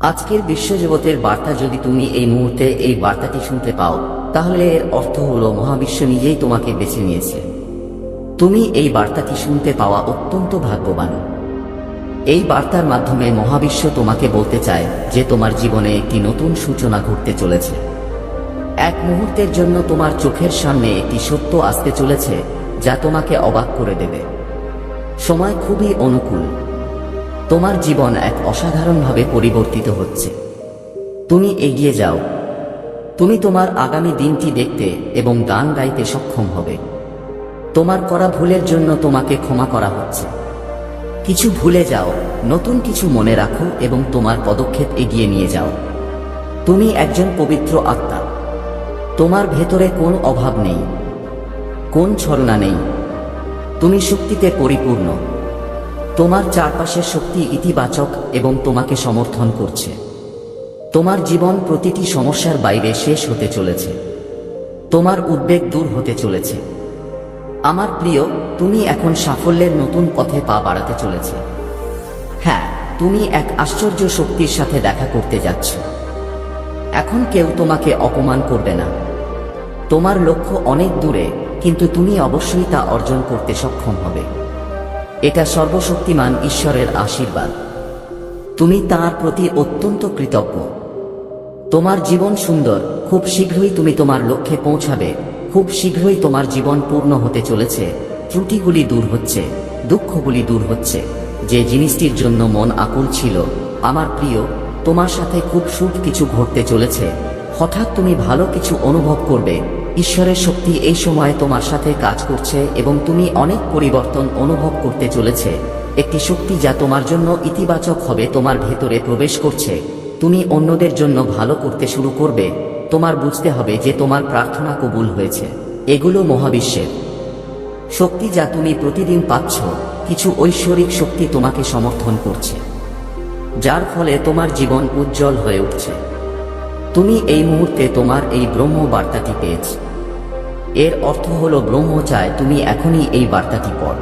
আজকের বিশ্বজগতের বার্তা যদি তুমি এই মুহূর্তে এই বার্তাটি শুনতে পাও, তাহলে এর অর্থ হলো মহাবিশ্ব নিজেই তোমাকে বেছে নিয়েছে। তুমি এই বার্তাটি শুনতে পাওয়া অত্যন্ত ভাগ্যবান। এই বার্তার মাধ্যমে মহাবিশ্ব তোমাকে বলতে চায় যে তোমার জীবনে একটি নতুন সূচনা ঘটতে চলেছে। এক মুহূর্তের জন্য তোমার চোখের সামনে একটি সত্য আসতে চলেছে, যা তোমাকে অবাক করে দেবে। সময় খুবই অনুকূল। তোমার জীবন এক অসাধারণভাবে পরিবর্তিত হচ্ছে। তুমি এগিয়ে যাও। তুমি তোমার আগামী দিনটি দেখতে এবং গান গাইতে সক্ষম হবে। তোমার করা ভুলের জন্য তোমাকে ক্ষমা করা হচ্ছে। কিছু ভুলে যাও, নতুন কিছু মনে রাখো এবং তোমার পদক্ষেপ এগিয়ে নিয়ে যাও। তুমি একজন পবিত্র আত্মা। তোমার ভেতরে কোন অভাব নেই, কোন ছলনা নেই। তুমি শক্তিতে পরিপূর্ণ। তোমার চারপাশের শক্তি ইতিবাচক এবং তোমাকে সমর্থন করছে। তোমার জীবন প্রতিটি সমস্যার বাইরে শেষ হতে চলেছে। তোমার উদ্বেগ দূর হতে চলেছে। আমার প্রিয়, তুমি এখন সাফল্যের নতুন পথে পা বাড়াতে চলেছে। হ্যাঁ তুমি এক আশ্চর্য শক্তির সাথে দেখা করতে যাচ্ছ। এখন কেউ তোমাকে অপমান করবে না। তোমার লক্ষ্য অনেক দূরে, কিন্তু তুমি অবশ্যই তা অর্জন করতে সক্ষম হবে। এটা সর্বশক্তিমান ঈশ্বরের আশীর্বাদ। তুমি তার প্রতি অত্যন্ত কৃতজ্ঞ। তোমার জীবন সুন্দর, খুব শীঘ্রই তুমি তোমার লক্ষ্যে পৌঁছাবে, খুব শীঘ্রই তোমার জীবন পূর্ণ হতে চলেছে, ত্রুটিগুলি দূর হচ্ছে, দুঃখগুলি দূর হচ্ছে। যে জিনিসটির জন্য মন আকুল ছিল, আমার প্রিয়, তোমার সাথে খুব সুখ কিছু ঘটতে চলেছে। হঠাৎ তুমি ভালো কিছু অনুভব করবে ঈশ্বরের শক্তি এই সময় তোমার সাথে কাজ করছে এবং তুমি অনেক পরিবর্তন অনুভব করতে চলেছে। একটি শক্তি যা তোমার জন্য ইতিবাচক হবে তোমার ভেতরে প্রবেশ করছে। তুমি অন্যদের জন্য ভালো করতে শুরু করবে। তোমার বুঝতে হবে যে তোমার প্রার্থনা কবুল হয়েছে। এগুলো মহাবিশ্বের শক্তি যা তুমি প্রতিদিন পাচ্ছ। কিছু ঐশ্বরিক শক্তি তোমাকে সমর্থন করছে। যার ফলে তোমার জীবন উজ্জ্বল হয়ে উঠছে। তুমি এই মুহূর্তে তোমার এই ব্রহ্ম বার্তাটি পেয়েছ। এর অর্থ হলো ব্রহ্ম চায় তুমি এখনই এই বার্তাটি পড়।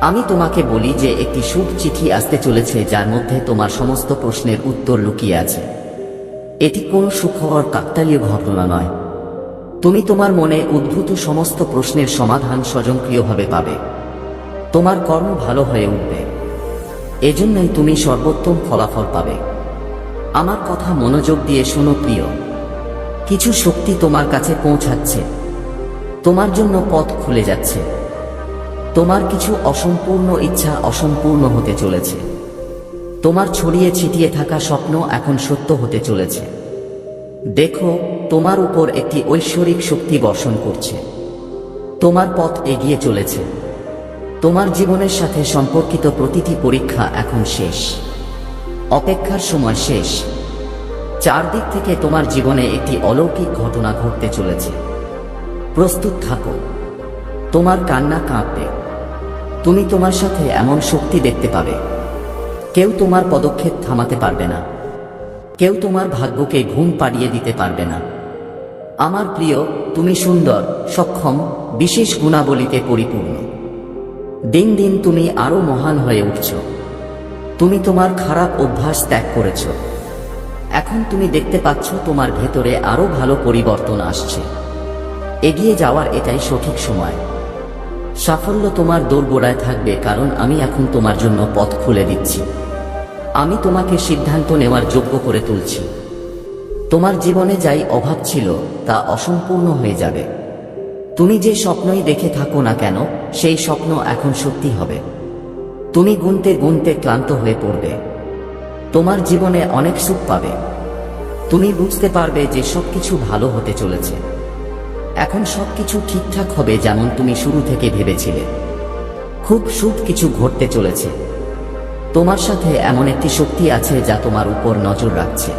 আমি তোমাকে বলি যে একটি শুভ চিঠি আসতে চলেছে যার মধ্যে তোমার সমস্ত প্রশ্নের উত্তর লুকিয়ে আছে। এটি কোনো সুখবর কাকতালীয় ঘটনা নয়। তুমি তোমার মনে উদ্ভূত সমস্ত প্রশ্নের সমাধান স্বয়ংক্রিয়ভাবে পাবে। তোমার কর্ম ভালো হয়ে উঠবে। এজন্যই তুমি সর্বোত্তম ফলাফল পাবে। আমার কথা মনোযোগ দিয়ে শোনো প্রিয়। কিছু শক্তি তোমার কাছে পৌঁছাচ্ছে। তোমার জন্য পথ খুলে যাচ্ছে। তোমার কিছু অসম্পূর্ণ ইচ্ছা অসম্পূর্ণ হতে চলেছে। তোমার ছড়িয়ে ছিটিয়ে থাকা স্বপ্ন এখন সত্য হতে চলেছে। দেখো, তোমার উপর একটি ঐশ্বরিক শক্তি বর্ষণ করছে। তোমার পথ এগিয়ে চলেছে। তোমার জীবনের সাথে সম্পর্কিত প্রতিটি পরীক্ষা এখন শেষ। অপেক্ষার সময় শেষ। চারদিক থেকে তোমার জীবনে একটি অলৌকিক ঘটনা ঘটতে চলেছে। প্রস্তুত থাকো। তোমার কান্না কাঁপবে। তুমি তোমার সাথে এমন শক্তি দেখতে পাবে। কেউ তোমার পদক্ষেপ থামাতে পারবে না। কেউ তোমার ভাগ্যকে ঘুম পাড়িয়ে দিতে পারবে না। আমার প্রিয়, তুমি সুন্দর, সক্ষম, বিশেষ গুণাবলীতে পরিপূর্ণ। দিন দিন তুমি আরও মহান হয়ে উঠছ। তুমি তোমার খারাপ অভ্যাস ত্যাগ করেছ। এখন তুমি দেখতে পাচ্ছ তোমার ভেতরে আরও ভালো পরিবর্তন আসছে। এগিয়ে যাওয়ার এটাই সঠিক সময়। সাফল্য তোমার দোরগোড়ায় থাকবে, কারণ আমি এখন তোমার জন্য পথ খুলে দিচ্ছি। আমি তোমাকে সিদ্ধান্ত নেওয়ার যোগ্য করে তুলছি। তোমার জীবনে যাই অভাব ছিল, তা অসম্পূর্ণ হয়ে যাবে। তুমি যে স্বপ্নই দেখে থাকো না কেন, সেই স্বপ্ন এখন সত্যি হবে। তুমি গুনতে গুনতে ক্লান্ত হয়ে পড়বে। তোমার জীবনে অনেক সুখ পাবে। তুমি বুঝতে পারবে যে সবকিছু ভালো হতে চলেছে। এখন সবকিছু ঠিকঠাক হবে যেমন তুমি শুরু থেকে ভেবেছিলে। খুব শুভ কিছু ঘটতে চলেছে। তোমার সাথে এমন একটি শক্তি আছে যা তোমার উপর নজর রাখছে।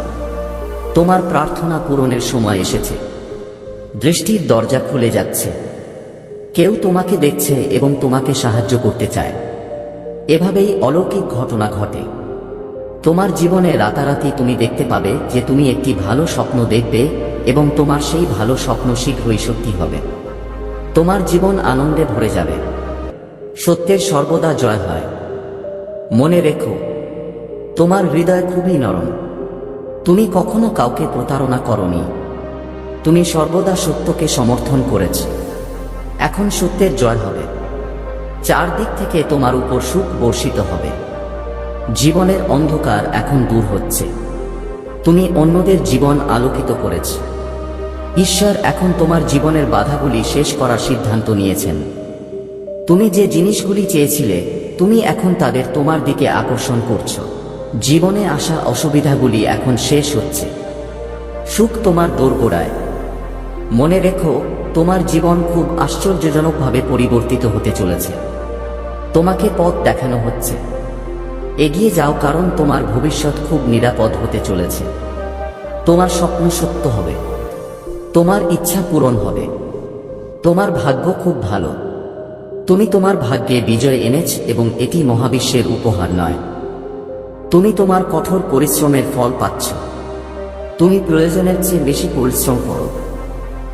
তোমার প্রার্থনা পূরণের সময় এসেছে। দৃষ্টির দরজা খুলে যাচ্ছে। কেউ তোমাকে দেখছে এবং তোমাকে সাহায্য করতে চায়। এভাবেই অলৌকিক ঘটনা ঘটে। তোমার জীবনে রাতারাতি তুমি দেখতে পাবে যে তুমি একটি ভালো স্বপ্ন দেখবে এবং তোমার সেই ভালো স্বপ্ন শীঘ্রই সত্যি হবে। তোমার জীবন আনন্দে ভরে যাবে। সত্যের সর্বদা জয় হয়। মনে রেখো, তোমার হৃদয় খুবই নরম। তুমি কখনো কাউকে প্রতারণা করনি। তুমি সর্বদা সত্যকে সমর্থন করেছ। এখন সত্যের জয় হবে। চারদিক থেকে তোমার উপর সুখ বর্ষিত হবে। জীবনের অন্ধকার এখন দূর হচ্ছে। তুমি অন্যদের জীবন আলোকিত করেছ। ঈশ্বর এখন তোমার জীবনের বাধাগুলি শেষ করার সিদ্ধান্ত নিয়েছেন। তুমি যে জিনিসগুলি চেয়েছিলে, তুমি এখন তাদের তোমার দিকে আকর্ষণ করছ। জীবনে আসা অসুবিধাগুলি এখন শেষ হচ্ছে। সুখ তোমার দোরগোড়ায়। মনে রেখো, তোমার জীবন খুব আশ্চর্যজনকভাবে পরিবর্তিত হতে চলেছে। তোমাকে পথ দেখানো হচ্ছে। এগিয়ে যাও কারণ তোমার ভবিষ্যৎ খুব নিরাপদ হতে চলেছে। তোমার স্বপ্ন সত্য হবে। তোমার ইচ্ছা পূরণ হবে। তোমার ভাগ্য খুব ভালো। তুমি তোমার ভাগ্যে বিজয় এনেছ এবং এটি মহাবিশ্বের উপহার নয়। তুমি তোমার কঠোর পরিশ্রমের ফল পাচ্ছ। তুমি প্রয়োজনের চেয়ে বেশি পরিশ্রম করো।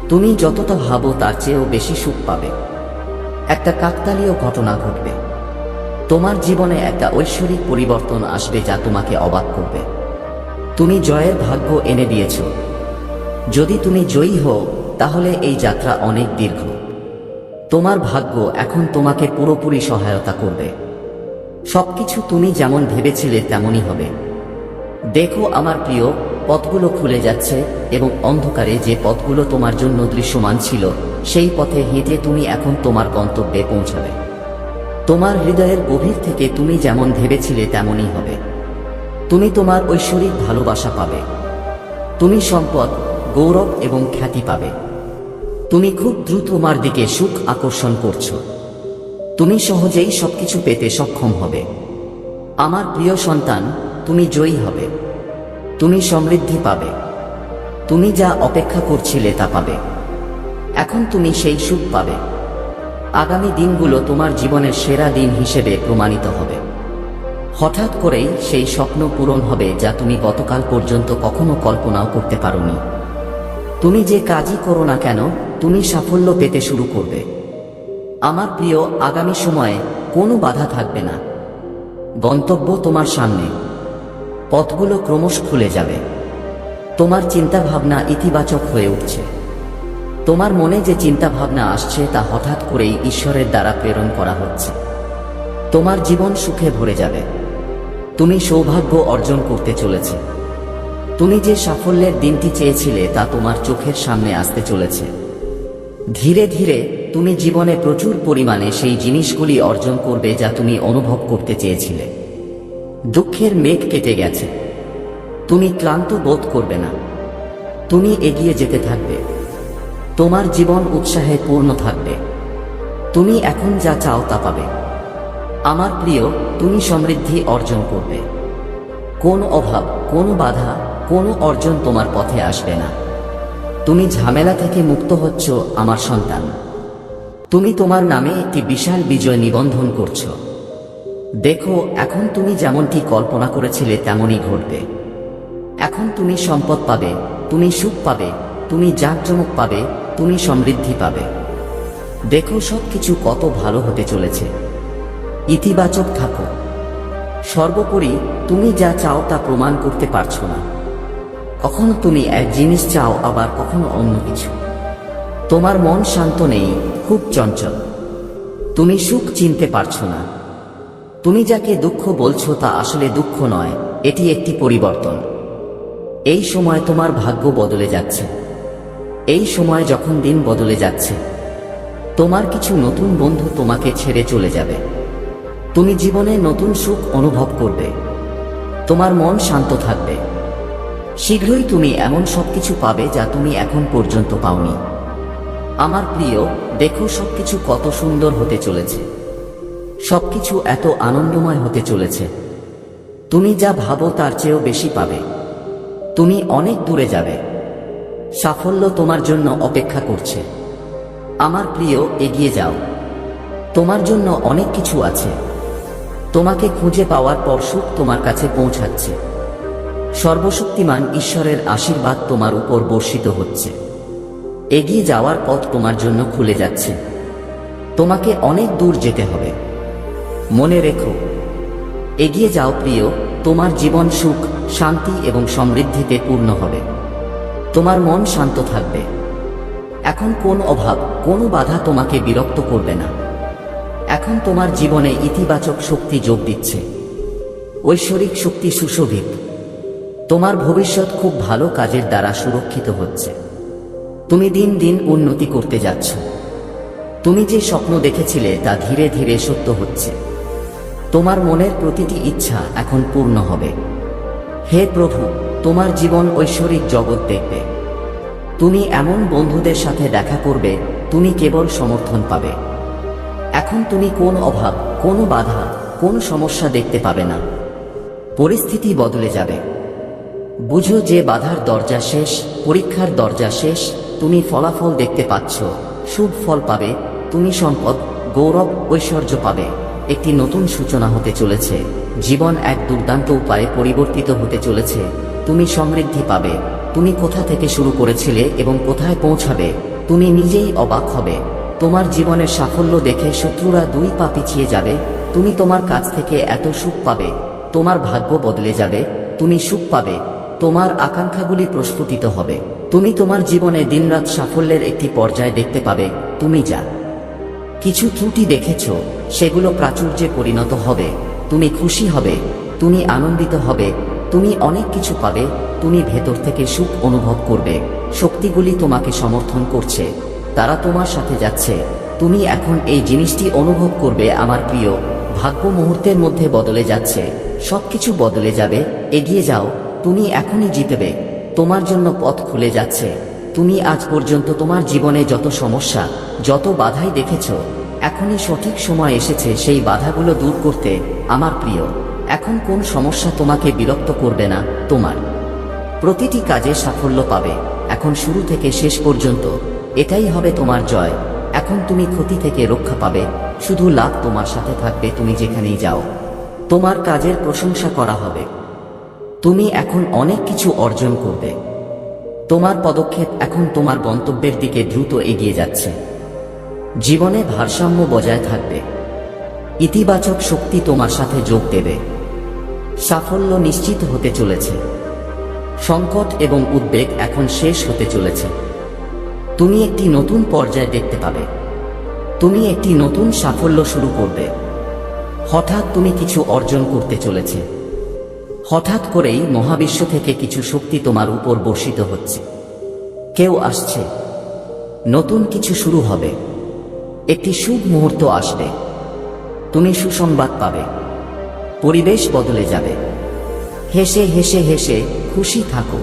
তুমি যতটা ভাবো তার চেয়েও বেশি সুখ পাবে। একটা কাকতালীয় ঘটনা ঘটবে। তোমার জীবনে একটা ঐশ্বরিক পরিবর্তন আসবে যা তোমাকে অবাক করবে। তুমি জয়ের ভাগ্য এনে দিয়েছ। যদি তুমি জয়ী হও, তাহলে এই যাত্রা অনেক দীর্ঘ। তোমার ভাগ্য এখন তোমাকে পুরোপুরি সহায়তা করবে। সবকিছু তুমি যেমন ভেবেছিলে তেমনই হবে। দেখো আমার প্রিয়, পথগুলো খুলে যাচ্ছে এবং অন্ধকারে যে পথগুলো তোমার জন্য দৃশ্যমান ছিল, সেই পথে হেঁটে তুমি এখন তোমার গন্তব্যে পৌঁছাবে। তোমার হৃদয়ের গভীর থেকে তুমি যেমন ভেবেছিলে তেমনই হবে। তুমি তোমার ঐশ্বরিক ভালোবাসা পাবে। তুমি সম্পদ গৌরব এবং খ্যাতি পাবে। তুমি খুব দ্রুত তোমার দিকে সুখ আকর্ষণ করছ। তুমি সহজেই সবকিছু পেতে সক্ষম হবে। আমার প্রিয় সন্তান, তুমি জয়ী হবে। তুমি সমৃদ্ধি পাবে। তুমি যা অপেক্ষা করছিলে তা পাবে। এখন তুমি সেই সুখ পাবে। আগামী দিনগুলো তোমার জীবনের সেরা দিন হিসেবে প্রমাণিত হবে। হঠাৎ করেই সেই স্বপ্ন পূরণ হবে যা তুমি গতকাল পর্যন্ত কখনো কল্পনাও করতে পারোনি। তুমি যে কাজই করো না কেন, তুমি সাফল্য পেতে শুরু করবে। আমার প্রিয়, আগামী সময়ে কোনো বাধা থাকবে না। গন্তব্য তোমার সামনে। পথগুলো ক্রমশ খুলে যাবে। তোমার চিন্তাভাবনা ইতিবাচক হয়ে উঠছে। তোমার মনে যে চিন্তাভাবনা আসছে তা হঠাৎ করেই ঈশ্বরের দ্বারা প্রেরণ করা হচ্ছে। তোমার জীবন সুখে ভরে যাবে। তুমি সৌভাগ্য অর্জন করতে চলেছে। তুমি যে সাফল্যের দিনটি চেয়েছিলে তা তোমার চোখের সামনে আসতে চলেছে। ধীরে ধীরে তুমি জীবনে প্রচুর পরিমাণে সেই জিনিসগুলি অর্জন করবে যা তুমি অনুভব করতে চেয়েছিলে। দুঃখের মেঘ কেটে গেছে। তুমি ক্লান্ত বোধ করবে না। তুমি এগিয়ে যেতে থাকবে। তোমার জীবন উৎসাহে পূর্ণ থাকবে। তুমি এখন যা চাও তা পাবে। আমার প্রিয়, তুমি সমৃদ্ধি অর্জন করবে। কোন অভাব, কোন বাধা কোনো অর্জন তোমার পথে আসবে না। তুমি ঝামেলা থেকে মুক্ত হচ্ছ আমার সন্তান। তুমি তোমার নামে একটি বিশাল বিজয় নিবন্ধন করছ। দেখো, এখন তুমি যেমনটি কল্পনা করেছিলে তেমনই ঘটবে। এখন তুমি সম্পদ পাবে, তুমি সুখ পাবে, তুমি জাঁকজমক পাবে, তুমি সমৃদ্ধি পাবে। দেখো সব কিছু কত ভালো হতে চলেছে। ইতিবাচক থাকো। সর্বোপরি, তুমি যা চাও তা প্রমাণ করতে পারছ না। কখনো তুমি এক জিনিস চাও, আবার কখনো অন্য কিছু। তোমার মন শান্ত নেই, খুব চঞ্চল। তুমি সুখ চিনতে পারছ না। তুমি যাকে দুঃখ বলছো তা আসলে দুঃখ নয়, এটি একটি পরিবর্তন। এই সময় তোমার ভাগ্য বদলে যাচ্ছে। এই সময় যখন দিন বদলে যাচ্ছে, তোমার কিছু নতুন বন্ধু তোমাকে ছেড়ে চলে যাবে। তুমি জীবনে নতুন সুখ অনুভব করবে। তোমার মন শান্ত থাকবে। শীঘ্রই তুমি এমন সব কিছু পাবে যা তুমি এখন পর্যন্ত পাওনি। আমার প্রিয়, দেখো সবকিছু কত সুন্দর হতে চলেছে। সবকিছু এত আনন্দময় হতে চলেছে। তুমি যা ভাবো তার চেয়েও বেশি পাবে। তুমি অনেক দূরে যাবে। সাফল্য তোমার জন্য অপেক্ষা করছে। আমার প্রিয়, এগিয়ে যাও। তোমার জন্য অনেক কিছু আছে। তোমাকে খুঁজে পাওয়ার পর সুখ তোমার কাছে পৌঁছাচ্ছে। সর্বশক্তিমান ঈশ্বরের আশীর্বাদ তোমার উপর বর্ষিত হচ্ছে। এগিয়ে যাওয়ার পথ তোমার জন্য খুলে যাচ্ছে। তোমাকে অনেক দূর যেতে হবে। মনে রেখো, এগিয়ে যাও প্রিয়, তোমার জীবন সুখ, শান্তি এবং সমৃদ্ধিতে পূর্ণ হবে। তোমার মন শান্ত থাকবে। এখন কোন অভাব, কোনো বাধা তোমাকে বিরক্ত করবে না। এখন তোমার জীবনে ইতিবাচক শক্তি যোগ দিচ্ছে। ঐশ্বরিক শক্তি সুশোভিত। তোমার ভবিষ্যৎ খুব ভালো কাজের দ্বারা সুরক্ষিত হচ্ছে। তুমি দিন দিন উন্নতি করতে যাচ্ছ। তুমি যে স্বপ্ন দেখেছিলে তা ধীরে ধীরে সত্য হচ্ছে। তোমার মনের প্রতিটি ইচ্ছা এখন পূর্ণ হবে। হে প্রভু, তোমার জীবন ঐশ্বরিক জগৎ দেখবে। তুমি এমন বন্ধুদের সাথে দেখা করবে, তুমি কেবল সমর্থন পাবে। এখন তুমি কোন অভাব, কোনো বাধা, কোন সমস্যা দেখতে পাবে না। পরিস্থিতি বদলে যাবে। বুঝো যে বাধার দরজা শেষ, পরীক্ষার দরজা শেষ, তুমি ফলাফল দেখতে পাচ্ছ। শুভ ফল পাবে, তুমি সম্পদ, গৌরব, ঐশ্বর্য পাবে। একটি নতুন সূচনা হতে চলেছে। জীবন এক দুর্দান্ত উপায়ে পরিবর্তিত হতে চলেছে। তুমি সমৃদ্ধি পাবে। তুমি কোথা থেকে শুরু করেছিলে এবং কোথায় পৌঁছাবে? তুমি নিজেই অবাক হবে। তোমার জীবনের সাফল্য দেখে শত্রুরা দুই পা পিছিয়ে যাবে। তুমি তোমার কাছ থেকে এত সুখ পাবে। তোমার ভাগ্য বদলে যাবে। তুমি সুখ পাবে। তোমার আকাঙ্ক্ষাগুলি প্রস্ফুটিত হবে। তুমি তোমার জীবনে দিনরাত সাফল্যের একটি পর্যায় দেখতে পাবে। তুমি যা কিছু ত্রুটি দেখেছ, সেগুলো প্রাচুর্যে পরিণত হবে। তুমি খুশি হবে, তুমি আনন্দিত হবে, তুমি অনেক কিছু পাবে, তুমি ভেতর থেকে সুখ অনুভব করবে। শক্তিগুলি তোমাকে সমর্থন করছে। তারা তোমার সাথে যাচ্ছে। তুমি এখন এই জিনিসটি অনুভব করবে, আমার প্রিয়। ভাগ্য মুহূর্তের মধ্যে বদলে যাচ্ছে। সবকিছু বদলে যাবে। এগিয়ে যাও। তুমি এখনই জিতবে। তোমার জন্য পথ খুলে যাচ্ছে। তুমি আজ পর্যন্ত তোমার জীবনে যত সমস্যা, যত বাধাই দেখেছ, এখনই সঠিক সময় এসেছে সেই বাধাগুলো দূর করতে, আমার প্রিয়। এখন কোন সমস্যা তোমাকে বিরক্ত করবে না, তোমার। প্রতিটি কাজে সাফল্য পাবে। এখন শুরু থেকে শেষ পর্যন্ত, এটাই হবে তোমার জয়। এখন তুমি ক্ষতি থেকে রক্ষা পাবে। শুধু লাভ তোমার সাথে থাকবে, তুমি যেখানেই যাও। তোমার কাজের প্রশংসা করা হবে। তুমি এখন অনেক কিছু অর্জন করবে। তোমার পদক্ষেপ এখন তোমার গন্তব্যের দিকে দ্রুত এগিয়ে যাচ্ছে। জীবনে ভারসাম্য বজায় থাকবে। ইতিবাচক শক্তি তোমার সাথে যোগ দেবে। সাফল্য নিশ্চিত হতে চলেছে। সংকট এবং উদ্বেগ এখন শেষ হতে চলেছে। তুমি একটি নতুন পর্যায় দেখতে পাবে। তুমি একটি নতুন সাফল্য শুরু করবে। হঠাৎ তুমি কিছু অর্জন করতে চলেছে। হঠাৎ করেই মহাবিশ্ব থেকে কিছু শক্তি তোমার উপর বর্ষিত হচ্ছে। কেউ আসছে। নতুন কিছু শুরু হবে। একটি শুভ মুহূর্ত আসবে। তুমি সুসংবাদ পাবে। পরিবেশ বদলে যাবে। হেসে হেসে হেসে খুশি থাকো।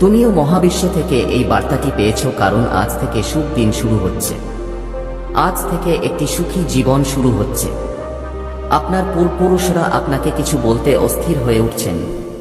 তুমিও মহাবিশ্ব থেকে এই বার্তাটি পেয়েছ কারণ আজ থেকে সুখ দিন শুরু হচ্ছে। আজ থেকে একটি সুখী জীবন শুরু হচ্ছে। আপনার পূর্বপুরুষরা আপনাকে কিছু বলতে অস্থির হয়ে উঠছেন।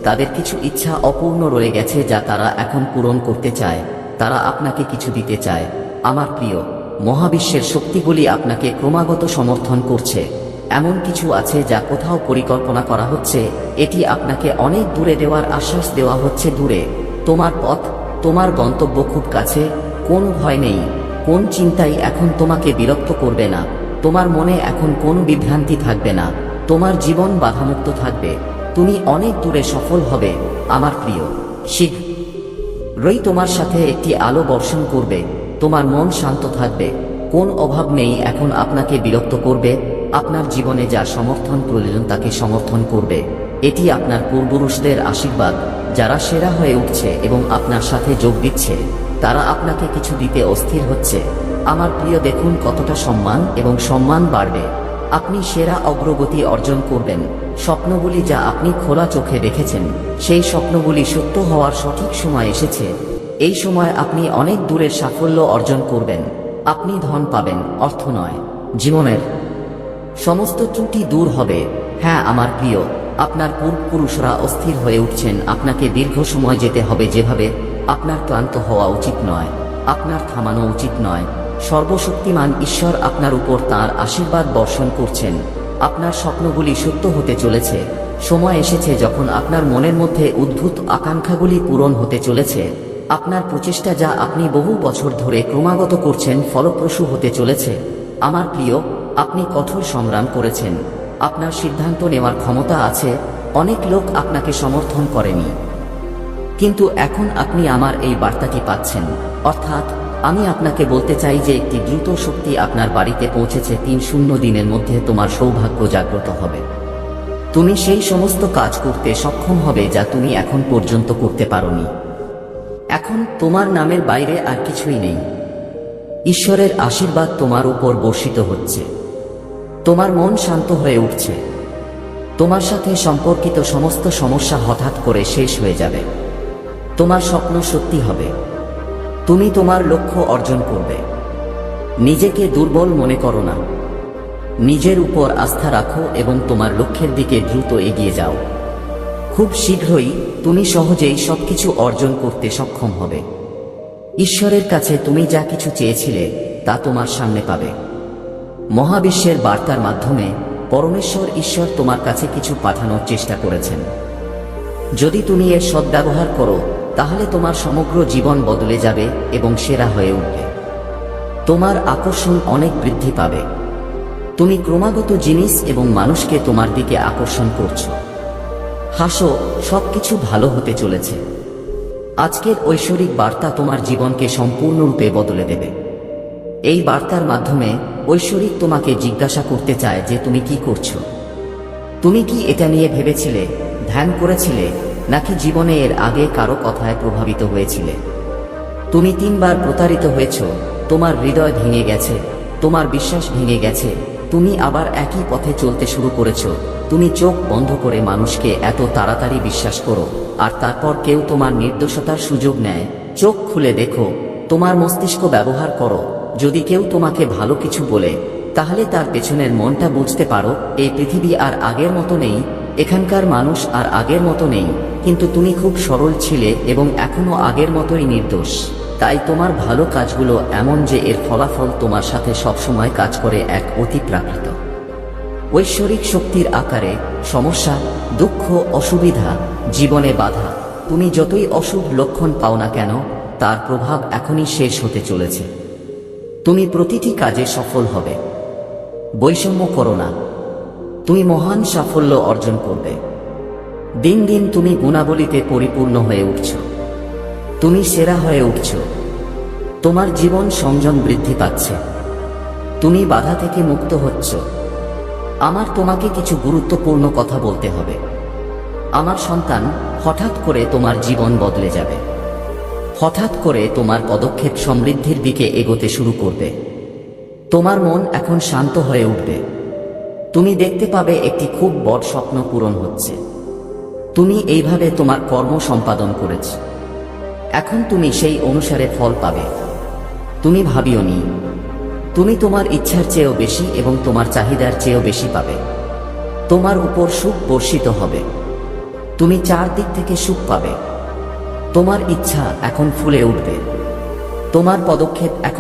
তাদের কিছু ইচ্ছা অপূর্ণ রয়ে গেছে যা তারা এখন পূরণ করতে চায়। তারা আপনাকে কিছু দিতে চায়। আমার প্রিয়, মহাবিশ্বের শক্তিগুলি আপনাকে ক্রমাগত সমর্থন করছে। এমন কিছু আছে যা কোথাও পরিকল্পনা করা হচ্ছে। এটি আপনাকে অনেক দূরে দেওয়ার আশ্বাস দেওয়া হচ্ছে দূরে। তোমার পথ, তোমার গন্তব্য খুব কাছে। কোন ভয় নেই। কোন চিন্তাই এখন তোমাকে বিরক্ত করবে না। তোমার মনে এখন কোন বিভ্রান্তি থাকবে না। তোমার জীবন বাধামুক্ত থাকবে। তুমি অনেক দূরে সফল হবে, আমার প্রিয়। শিখ, রই তোমার সাথে একটি আলো বর্ষণ করবে। তোমার মন শান্ত থাকবে। কোন অভাব নেই এখন আপনাকে বিরক্ত করবে। আপনার জীবনে যা সমর্থন প্রয়োজন তাকে সমর্থন করবে। এটি আপনার পূর্বপুরুষদের আশীর্বাদ, যারা সেরা হয়ে উঠছে এবং আপনার সাথে যোগ দিচ্ছে। তারা আপনাকে কিছু দিতে অস্থির হচ্ছে। আমার প্রিয়, দেখুন কতটা সম্মান এবং সম্মান বাড়বে। আপনি সেরা অগ্রগতি অর্জন করবেন। স্বপ্নগুলি যা আপনি খোলা চোখে দেখেছেন, সেই স্বপ্নগুলি সত্য হওয়ার সঠিক সময় এসেছে। এই সময় আপনি অনেক দূরের সাফল্য অর্জন করবেন। আপনি ধন পাবেন, অর্থ নয়, জীবনের সমস্ত ত্রুটি দূর হবে। হ্যাঁ আমার প্রিয়, আপনার পূর্বপুরুষরা অস্থির হয়ে উঠছেন। আপনাকে দীর্ঘ সময় যেতে হবে যেভাবে আপনার ক্লান্ত হওয়া উচিত নয়, আপনার থামানো উচিত নয়। সর্বশক্তিমান ঈশ্বর আপনার উপর তার আশীর্বাদ বর্ষণ করছেন। আপনার স্বপ্নগুলি সত্য হতে চলেছে। সময় এসেছে যখন আপনার মনের মধ্যে উদ্ভূত আকাঙ্ক্ষাগুলি পূরণ হতে চলেছে। আপনার প্রচেষ্টা যা আপনি বহু বছর ধরে ক্রমাগত করছেন ফলপ্রসূ হতে চলেছে। আমার প্রিয়, আপনি কঠোর সংগ্রাম করেছেন। আপনার সিদ্ধান্ত নেওয়ার ক্ষমতা আছে। অনেক লোক আপনাকে সমর্থন করেনি। কিন্তু এখন আপনি আমার এই বার্তাটি পাচ্ছেন। অর্থাৎ, আমি আপনাকে বলতে চাই যে একটি দ্রুত শক্তি আপনার বাড়িতে পৌঁছেছে তিন শূন্য দিনের মধ্যে তোমার সৌভাগ্য জাগ্রত হবে। তুমি সেই সমস্ত কাজ করতে সক্ষম হবে যা তুমি এখন পর্যন্ত করতে পারোনি। এখন তোমার নামের বাইরে আর কিছুই নেই। ঈশ্বরের আশীর্বাদ তোমার উপর বর্ষিত হচ্ছে। তোমার মন শান্ত হয়ে উঠছে। তোমার সাথে সম্পর্কিত সমস্ত সমস্যা হঠাৎ করে শেষ হয়ে যাবে। তোমার স্বপ্ন সত্যি হবে। তুমি তোমার লক্ষ্য অর্জন করবে। নিজেকে দুর্বল মনে করো না। নিজের উপর আস্থা রাখো এবং তোমার লক্ষ্যের দিকে দ্রুত এগিয়ে যাও। খুব শীঘ্রই তুমি সহজেই সবকিছু অর্জন করতে সক্ষম হবে। ঈশ্বরের কাছে তুমি যা কিছু চেয়েছিলে, তা তোমার সামনে পাবে। মহাবিশ্বের বার্তার মাধ্যমে পরমেশ্বর ঈশ্বর তোমার কাছে কিছু পাঠানোর চেষ্টা করেছেন। যদি তুমি এর সদ্ব্যবহার করো তাহলে তোমার সমগ্র জীবন বদলে যাবে এবং সেরা হয়ে উঠবে। তোমার আকর্ষণ অনেক বৃদ্ধি পাবে। তুমি ক্রমাগত জিনিস এবং মানুষকে তোমার দিকে আকর্ষণ করছ। হাসো, সবকিছু ভালো হতে চলেছে। আজকের ঐশ্বরিক বার্তা তোমার জীবনকে সম্পূর্ণরূপে বদলে দেবে। এই বার্তার মাধ্যমে ঐশ্বরিক তোমাকে জিজ্ঞাসা করতে চায় যে তুমি কি করছ। তুমি কি এটা নিয়ে ভেবেছিলে, ধ্যান করেছিলে নাকি জীবনে এর আগে কারও কথায় প্রভাবিত হয়েছিলে? তুমি তিনবার প্রতারিত হয়েছ, তোমার হৃদয় ভেঙে গেছে, তোমার বিশ্বাস ভেঙে গেছে, তুমি আবার একই পথে চলতে শুরু করেছ, তুমি চোখ বন্ধ করে মানুষকে এত তাড়াতাড়ি বিশ্বাস করো, আর তারপর কেউ তোমার নির্দোষতার সুযোগ নেয়, চোখ খুলে দেখো, তোমার মস্তিষ্ক ব্যবহার করো, যদি কেউ তোমাকে ভালো কিছু বলে, তাহলে তার পেছনের মনটা বুঝতে পারো, এই পৃথিবী আর আগের মতো নেই এখানকার মানুষ আর আগের মতো নেই, কিন্তু তুমি খুব সরল ছিলে এবং এখনও আগের মতোই নির্দোষ। তাই তোমার ভালো কাজগুলো এমন যে এর ফলাফল তোমার সাথে সবসময় কাজ করে এক অতি প্রাকৃত। ঐশ্বরিক শক্তির আকারে সমস্যা, দুঃখ, অসুবিধা, জীবনে বাধা, তুমি যতই অশুভ লক্ষণ পাও না কেন, তার প্রভাব এখনই শেষ হতে চলেছে। তুমি প্রতিটি কাজে সফল হবে। বৈষম্য করো না। তুমি মহান সাফল্য অর্জন করবে। দিন দিন তুমি গুণাবলীতে পরিপূর্ণ হয়ে উঠছ। তুমি সেরা হয়ে উঠছ। তোমার জীবন সংযম বৃদ্ধি পাচ্ছে। তুমি বাধা থেকে মুক্ত হচ্ছ। আমার তোমাকে কিছু গুরুত্বপূর্ণ কথা বলতে হবে। আমার সন্তান হঠাৎ করে তোমার জীবন বদলে যাবে। হঠাৎ করে তোমার পদক্ষেপ সমৃদ্ধির দিকে এগোতে শুরু করবে। তোমার মন এখন শান্ত হয়ে উঠবে। তুমি দেখতে পাবে একটি খুব বড় স্বপ্ন পূরণ হচ্ছে। তুমি এইভাবে তোমার কর্ম সম্পাদন করেছ। এখন তুমি সেই অনুসারে ফল পাবে। তুমি ভাবিও নি, তুমি তোমার ইচ্ছার চেয়েও বেশি এবং তোমার চাহিদার চেয়েও বেশি পাবে। তোমার উপর সুখ বর্ষিত হবে। তুমি চারদিক থেকে সুখ পাবে। তোমার ইচ্ছা এখন ফুলে উঠবে। তোমার পদক্ষেপ এখন